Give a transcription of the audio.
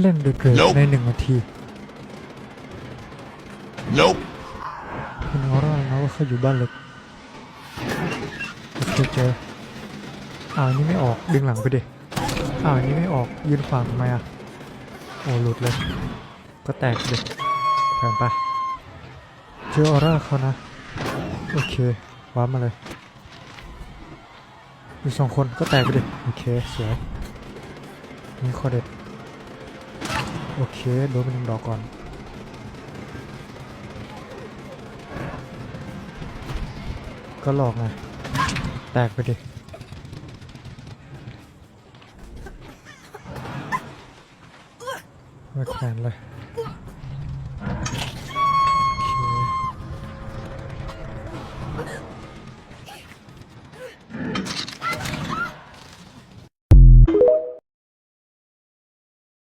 เล่นเดือดเกิด Nope ในหนึ่งนาที Nope. คุณออร่านะว่าเขาอยู่บ้านเล็กโอเคเจออ้าวอันนี้ไม่ออกดึงหลังไปดิอ้าวอันนี้ไม่ออกยืนขวางทำไมอะโอ้หลุดเลย ก็แตกดิแผ่นไปเจอออร่าเขานะ โอเคว้าร์ปมาเลยมีสองคนก็แตกไปดิโอเคสวยนี่ข้อเด็ด โอเคโดนไปหนึ่งดอกก่อน ก็หลอกไงแตกไปดิไม่แขนเลย